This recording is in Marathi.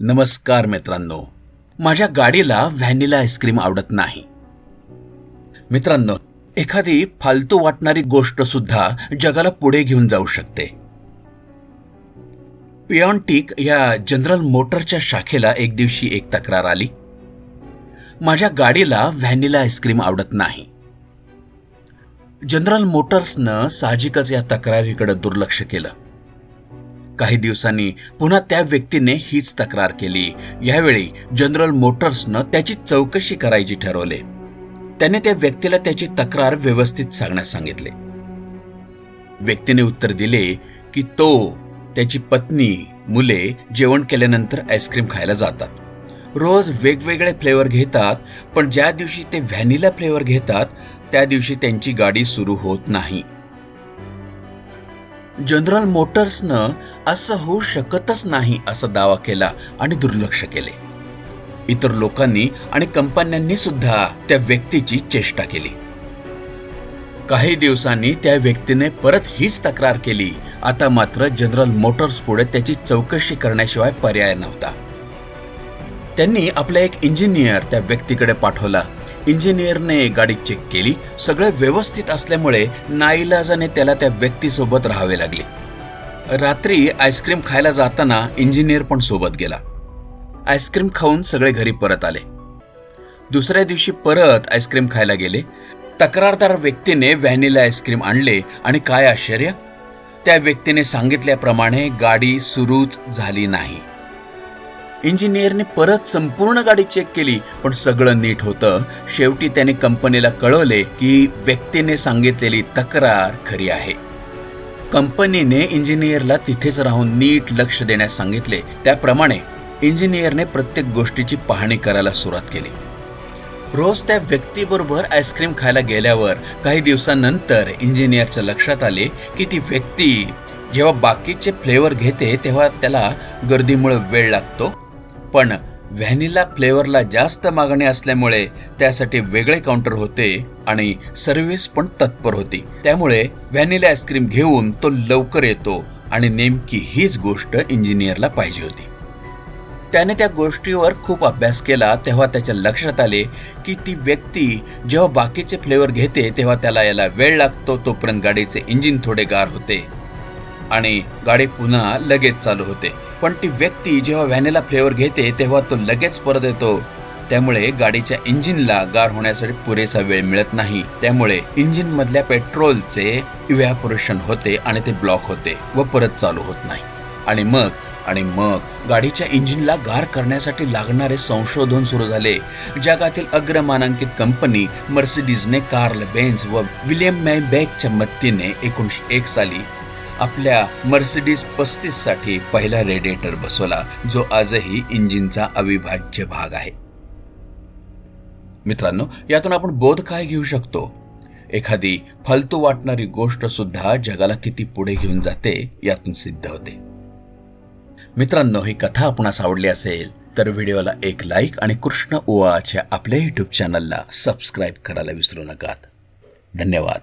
नमस्कार मित्रांनो. माझ्या गाडीला व्हॅनिला आईस्क्रीम आवडत नाही. मित्रांनो एखादी फालतू वाटणारी गोष्ट सुद्धा जगाला पुढे घेऊन जाऊ शकते. पियॉन्टिक या जनरल मोटरच्या शाखेला एक दिवशी एक तक्रार आली. माझ्या गाडीला व्हॅनिला आईस्क्रीम आवडत नाही. जनरल मोटर्सनं साहजिकच या तक्रारीकडे दुर्लक्ष केलं. काही दिवसांनी पुन्हा त्या व्यक्तीने हीच तक्रार केली. यावेळी जनरल मोटर्सनं त्याची चौकशी करायची ठरवले. त्याने त्या व्यक्तीला त्याची तक्रार व्यवस्थित सांगण्यास सांगितले. व्यक्तीने उत्तर दिले की तो त्याची पत्नी मुले जेवण केल्यानंतर आईस्क्रीम खायला जातात. रोज वेगवेगळे फ्लेवर घेतात पण ज्या दिवशी ते व्हॅनिला फ्लेवर घेतात त्या दिवशी त्यांची गाडी सुरू होत नाही. जनरल मोटर्सनं असं होऊ शकतच नाही असा दावा केला आणि दुर्लक्ष केले. इतर लोकांनी आणि कंपन्यांनी सुद्धा त्या व्यक्तीची चेष्टा केली. काही दिवसांनी त्या व्यक्तीने परत हीच तक्रार केली. आता मात्र जनरल मोटर्स पुढे त्याची चौकशी करण्याशिवाय पर्याय नव्हता. त्यांनी आपला एक इंजिनियर त्या व्यक्तीकडे पाठवला. इंजिनियरने गाडी चेक केली. सगळे व्यवस्थित असल्यामुळे नाईलाजाने त्याला त्या व्यक्तीसोबत राहावे लागले. रात्री आईस्क्रीम खायला जाताना इंजिनियर पण सोबत गेला. आईस्क्रीम खाऊन सगळे घरी परत आले. दुसऱ्या दिवशी परत आईस्क्रीम खायला गेले. तक्रारदार व्यक्तीने व्हॅनिला आईस्क्रीम आणले आणि काय आश्चर्य? त्या व्यक्तीने सांगितल्याप्रमाणे गाडी सुरूच झाली नाही. इंजिनियरने परत संपूर्ण गाडी चेक केली पण सगळं नीट होतं. शेवटी त्याने कंपनीला कळवले की व्यक्तीने सांगितलेली तक्रार खरी आहे. कंपनीने इंजिनियरला तिथेच राहून नीट लक्ष देण्यास सांगितले. त्याप्रमाणे इंजिनियरने प्रत्येक गोष्टीची पाहणी करायला सुरुवात केली. रोज त्या व्यक्तीबरोबर आईस्क्रीम खायला गेल्यावर काही दिवसांनंतर इंजिनियरच्या लक्षात आले की ती व्यक्ती जेव्हा बाकीचे फ्लेवर घेते तेव्हा त्याला गर्दीमुळे वेळ लागतो. पण व्हॅनिला फ्लेवरला जास्त मागणी असल्यामुळे त्यासाठी वेगळे काउंटर होते आणि सर्व्हिस पण तत्पर होती. त्यामुळे व्हॅनिला आईस्क्रीम घेऊन तो लवकर येतो आणि नेमकी हीच गोष्ट इंजिनियरला पाहिजे होती. त्याने त्या गोष्टीवर खूप अभ्यास केला तेव्हा त्याच्या लक्षात आले की ती व्यक्ती जेव्हा बाकीचे फ्लेवर घेते तेव्हा त्याला याला वेळ लागतो तोपर्यंत गाडीचे इंजिन थोडे गार होते. आणि गाडी पुन्हा लगेच चालू होते. पण ती व्यक्ती जेव्हा व्हॅनिला फ्लेवर घेते तेव्हा तो लगेच परत येतो. त्यामुळे गाडीच्या इंजिनला गार होण्यासाठी पुरेसा वेळ मिळत नाही. त्यामुळे इंजिन मधल्या पेट्रोलचे इव्हॅपोरेशन होते आणि ते ब्लॉक होते व परत चालू होत नाही. आणि मग आणि मग गाडीच्या इंजिनला गार करण्यासाठी लागणारे संशोधन सुरू झाले. जगातील अग्रमानांकित कंपनी मर्सिडीजने कार्ल बेन्स व विलियम मॅबॅकच्या मदतीने एकोणीशे एक साली आपल्या मर्सिडीज पस्तीससाठी पहिला रेडिएटर बसवला जो आजही इंजिनचा अविभाज्य भाग आहे. मित्रांनो यातून आपण बोध काय घेऊ शकतो? एखादी फालतू वाटणारी गोष्ट सुद्धा जगाला किती पुढे घेऊन जाते यातून सिद्ध होते. मित्रांनो ही कथा आपणास आवडली असेल तर व्हिडिओला एक लाईक आणि कृष्ण ओआच्या आपल्या युट्यूब चॅनलला सबस्क्राईब करायला विसरू नका धन्यवाद.